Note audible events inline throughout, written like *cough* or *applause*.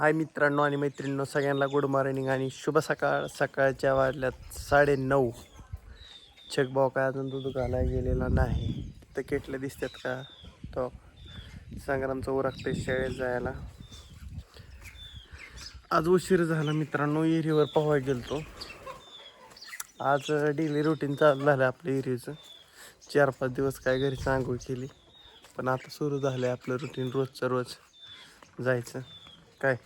हाय मित्रांनो आणि मैत्रिणींनो सगळ्यांना गुड मॉर्निंग आणि शुभ सकाळ. सकाळच्या वाजल्यात साडे नऊ भाऊ काय अजून दूध घालायला गेलेला नाही. तर केटले दिसतात का? तो संग्रामचं उरकते शाळेत जायला. आज उशीर झाला मित्रांनो एरीवर पोहाय गेलतो. आज डेली रुटीन चालू झालं आपलं एरीचं. चार पाच दिवस काय घरी आंघोळ केली. पण आता सुरू झालं आहे आपलं रुटीन रोजचं रोज जायचं. काय?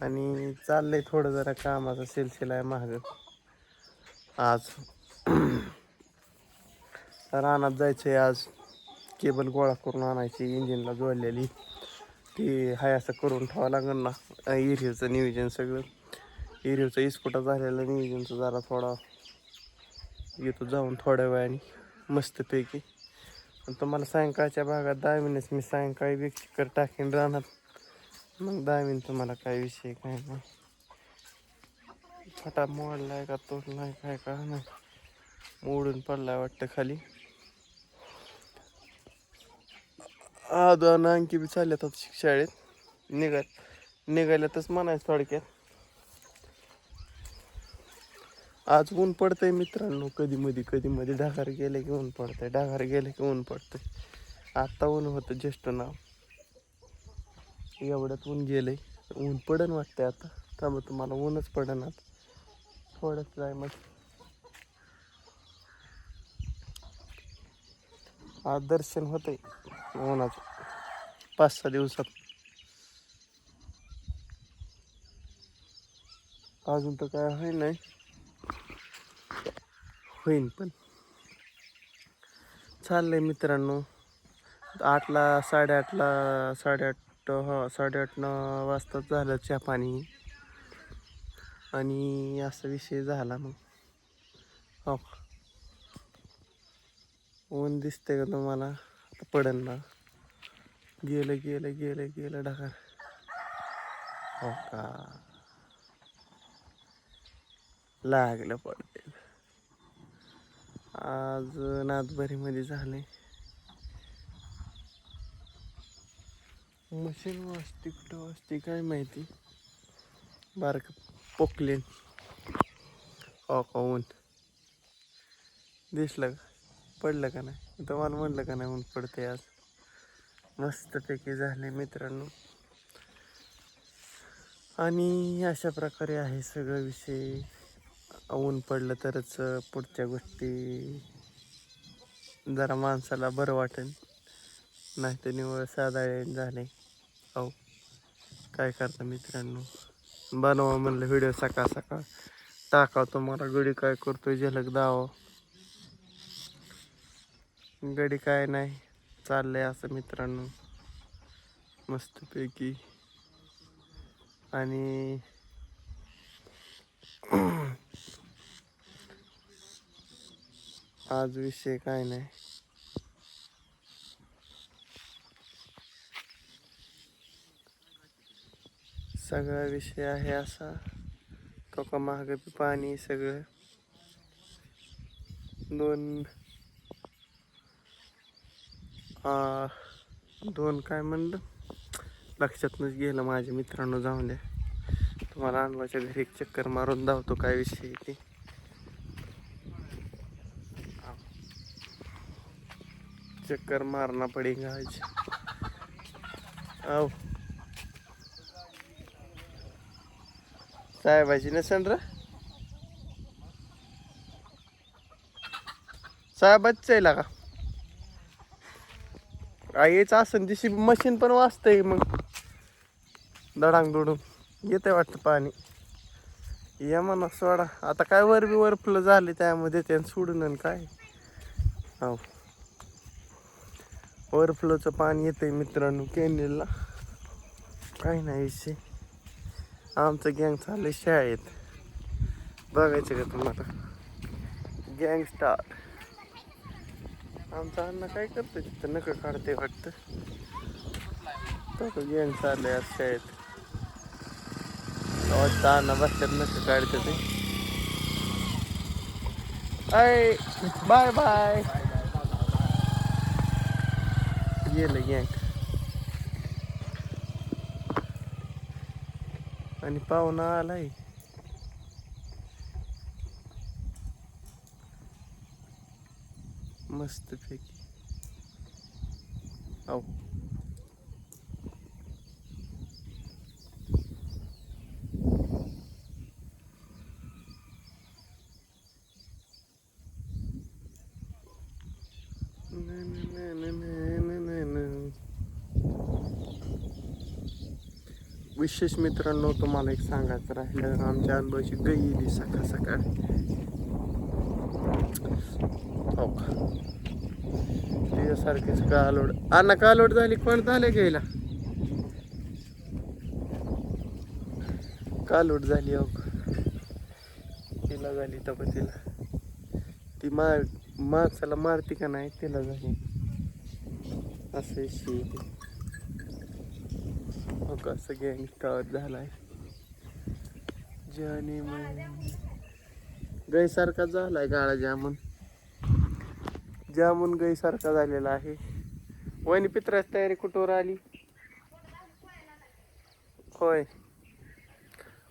आणि चाललंय थोडं जरा कामाचा सिलसिला आहे महाग आज *clears throat* रानात जायचंय आज. केबल गोळा करून आणायची इंजिनला जोडलेली. ती हाय असं करून ठेवावं लागेल ना. एरियाचं नियोजन सगळं. एरियाचं इस्फोटा झालेलं नियोजनचं जरा थोडा येतो जाऊन थोड्या वेळाने मस्तपैकी. आणि तुम्हाला सायंकाळच्या भागात दहा मिनिट मी सायंकाळी व्यक्तिकर टाकीन राहणार मग दहा मिनिट तुम्हाला काय विषय काय नाही. फटा मोडलाय का तोडलाय काय का नाही मोडून पडलाय वाटतं खाली. आदन आणखी बी चालल्यात आता शाळेत. निघाल निघाल्यातच म्हणायचं थोडक्यात. आज ऊन पडतंय मित्रांनो कधी मधी कधी मधी ढगार गेले की ऊन पडतंय ढागार गेले की ऊन पडतंय. आता ऊन होतं ज्येष्ठ नाव. एवढ्यात ऊन गेलंय. ऊन पडन वाटतंय आता. त्यामुळे तुम्हाला ऊनच पडन आता. थोडंच जाय मग. आज दर्शन होतंय उन्हाचं पाच सहा दिवसात. अजून तर काय होईल नाही. होईन पण. चाललंय मित्रांनो. आठला साडेआठला साडेआठ हो साडेआठ नऊ वाजता झालं चहा पाणी. आणि असा विषय झाला मग. हो. ऊन दिसते का तुम्हाला? आता पडन ना. गेलं गेलं गेलं गेलं ढकार हो का? लागलं पडते आज नाथबरीमध्ये झाले मशीन वाजते कुठं वाजते काय माहिती? बारक पोकलेन. ऑन ऊन दिसलं का? पडलं का नाही? तुम्हाला म्हणलं का नाही ऊन पडते आज. मस्तपैकी झाले मित्रांनो. आणि अशा प्रकारे आहे सगळं विषय. ऊन पडलं तरच पुढच्या गोष्टी. जरा माणसाला बरं वाटेल. नाही तर निवळ साधारण झाले. हो काय करता मित्रांनो? बनवा म्हणलं व्हिडिओ सकाळ सकाळ. टाका तुम्हाला गडी काय करतोय झलक दावा. गडी काय नाही चाललंय असं मित्रांनो. मस्तपैकी. आणि *clears throat* आज विषय काय नाही. सगळा विषय आहे असा. तो का महाग पाणी सगळं. दोन आ, दोन काय म्हणलं? लक्षातनच गेलं माझ्या मित्रांनो जाऊन द्या. तुम्हाला अण्णाच्या घरी एक चक्कर मारून धावतो काय विषय आहे ते. चक्कर मारना पडेगा आज आओ साहेबाची नसेल र साहेबाच आहे का? यायचं असं दिशी मशीन पण वाचतंय मग. दडांग दुडून येते वाटतं पाणी. या म्हणा सोडा. आता काय वर बी वर फुलं झाले त्यामध्ये त्यानं सोडून आणि काय? हो ओव्हरफ्लोचं पाणी येतंय मित्रांनो कॅनेलला. काही नाही विषय. आमचं गँग चालले शाळेत. बघायचं का तुम्हाला? गँग स्टार आमचा अण्णा काय करतो तिथं? नकळ काढते वाटतं. तो गँग चालले आज शाळेत. वाटतं अण्णा बसल्यात नकळ काढते ते. आय बाय बाय गेलं गँग आणि पाहुणा आलाय. मस्त पैकी आहो विशेष मित्रांनो तुम्हाला एक सांगायचं राहिलं. आमच्या अनुभवाची गई येली सकाळ सकाळ. हो का? तिच्यासारखीच कालोड अण्णा कालोड झाली? कोण झाले गेला कालोड झाली हो तिला झाली तर तिला. ती मार माणसाला मारती का नाही तिला झाली. असं शी कसं का सगळ्यांनी झालाय. जाने मन गैसारखा झालाय गाळा जामून. जामून गैसारखा झालेला आहे. वहिनी पित्राची तयारी कुठवर आली? होय.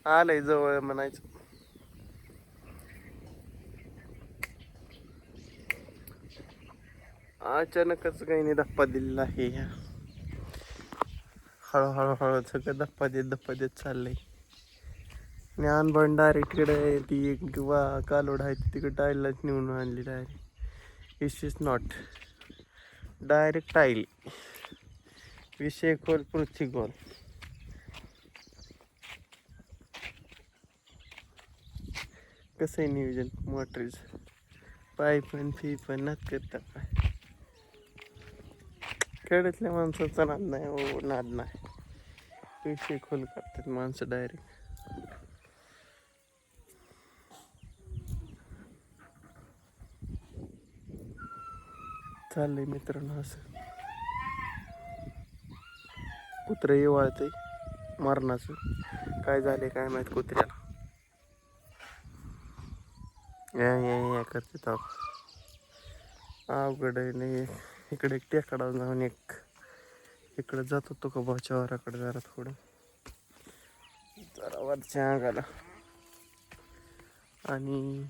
आलंय जवळ म्हणायचं. अचानकच काही नाही धप्पा दिलेला आहे. ह्या हळूहळू हळू सगळं धप्पा देत धप्पा देत चाललंय ज्ञान भंडार इकडे ती एक किंवा कालोड आहे ती तिकडे टाईललाच नेऊन आणली direct it's is not direct tile विषय खोल पृथ्वी गोल कसं आहे नियोजन? मोटरीज पाय पण फी पण नात करता काय? खेड्यातल्या माणसाचा नाद नाही हो नाद नाही. पैसे खोल करतात माणसं डायरेक्ट चाललंय मित्रांनो असं. कुत्र येवाळतंय मरणाचं. काय झाले काय माहीत कुत्र्याला. या या या करते तो अवघड नाही इकडे एक टेकडा जाऊन एक. इकडे जात होतो का भाच्या वाराकडे जरा थोडं? जरा वरच्या अंगाला. आणि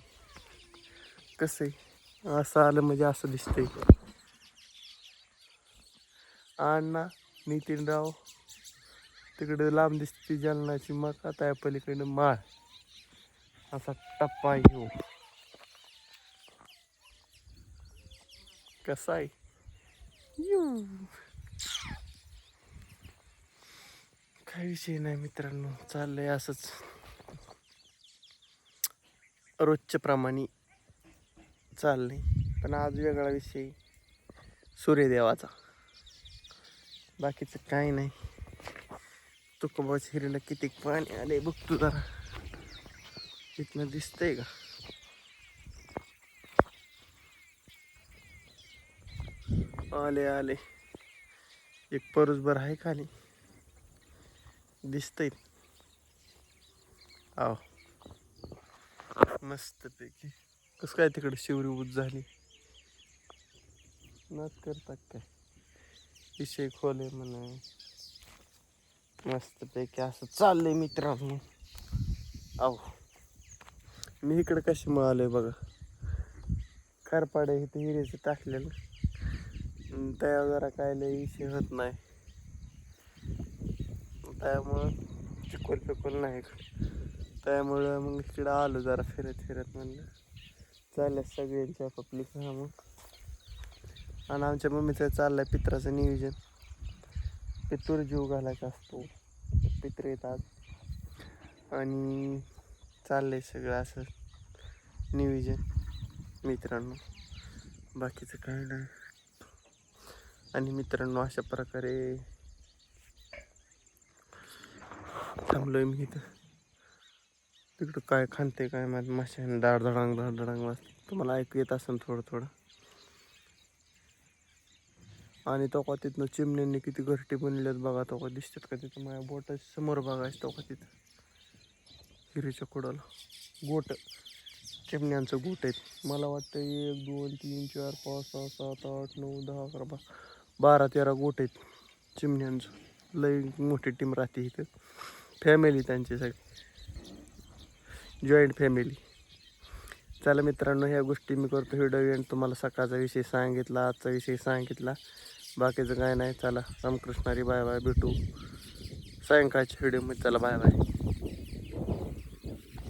कसं आहे? असं आलं म्हणजे असं दिसतंय. अण्णा नितीनराव तिकडे लांब दिसते जालनाची मका त्या पलीकडे माळ. असा टप्पा येऊ हो. कसा आहे? काही विषय नाही मित्रांनो चाललंय असंच. रोजच्या प्रमाणे चाललंय पण आज वेगळा विषय सूर्यदेवाचा. बाकीचं काही नाही. तुकोबाच हिरीला किती पाणी आले बघतो जरा. इथनं दिसतंय का? आले आले एक परसभर आहे खाली. दिसतंय. आव. मस्त पैकी कसं काय तिकडे शिवरी उज झाली? नाच करतात काय? विषय खोले म्हणा. मस्त पैकी असं चाललंय मित्रांनो. आहो मी इकडं कशी मिळालोय बघा. खारपाडे इथे हिरेचं टाकलेलं. अन त्यावर जरा काय लय विषय होत नाही. त्यामुळं चिकोल पिकोल नाही त्यामुळं मग इकडं आलो जरा फिरत फिरत म्हणलं. चालल्या सगळ्यांची आपापली कामं आणि आमच्या मम्मीचं चाललंय पित्राचं नियोजन. पितूर जीव घालायचा असतो. पित्र येतात. आणि चाललंय सगळं असं नियोजन मित्रांनो. बाकीचं काही नाही. आणि मित्रांनो अशा प्रकारे थांबलोय मी इथं. तिकडं काय खाणते काय माझ्या माशाने दाड धडांग दाड धडांग वाजते. तुम्हाला ऐकू येत असेल थोडं थोडं. आणि तो का तिथनं चिमण्यांनी किती घरटी बनल्यात बघा तो का दिसतात का तिथं? माझ्या बोटाच्या समोर बघायचं तो का तिथं? हिरीच्या कुडाला. गोट. चिमण्यांचं गोट आहेत. मला वाटतं एक दोन तीन चार पाच सहा सात आठ नऊ दहा अकरा बारा बारा तेरा गोट आहेत चिमण्यांचं. लई मोठी टीम राहते इथं. फॅमिली त्यांची सगळी जॉईंट फॅमिली चला मित्रांनो ह्या गोष्टी मी करतो. व्हिडिओ एंड तुम्हाला सकाळचा विषय सांगितला आजचा विषय सांगितला. बाकीचं काय नाही. चला रामकृष्णारी बाय बाय भेटू. सायंकाळच्या व्हिडिओमध्ये चला बाय बाय